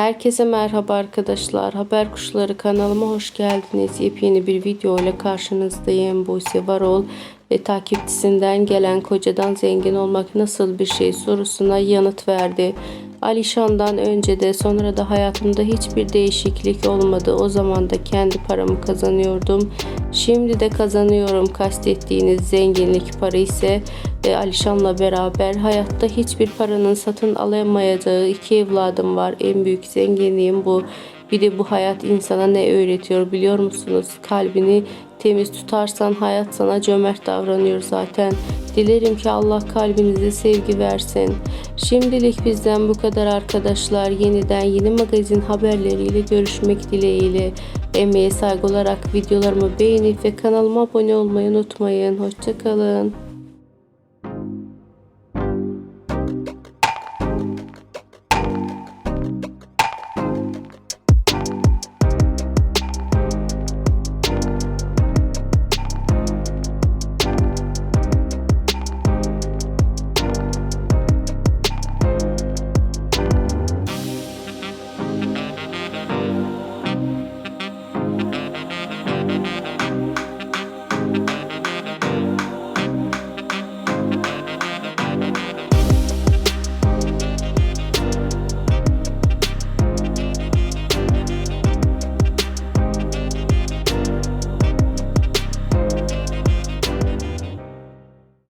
Herkese merhaba arkadaşlar. Haber Kuşları kanalıma hoş geldiniz. Yepyeni bir video ile karşınızdayım. Buse Varol ve takipçisinden gelen kocadan zengin olmak nasıl bir şey sorusuna yanıt verdi. Alişan'dan önce de sonra da hayatımda hiçbir değişiklik olmadı. O zaman da kendi paramı kazanıyordum. Şimdi de kazanıyorum. Kastettiğiniz zenginlik para ise e, Alişan'la beraber hayatta hiçbir paranın satın alamayacağı iki evladım var. En büyük zenginliğim bu. Bir de bu hayat insana ne öğretiyor biliyor musunuz? Kalbini temiz tutarsan hayat sana cömert davranıyor zaten. Dilerim ki Allah kalbinize sevgi versin. Şimdilik bizden bu kadar arkadaşlar. Yeniden yeni magazin haberleriyle görüşmek dileğiyle. Emeğe saygı olarak videolarımı beğenip ve kanalıma abone olmayı unutmayın. Hoşçakalın.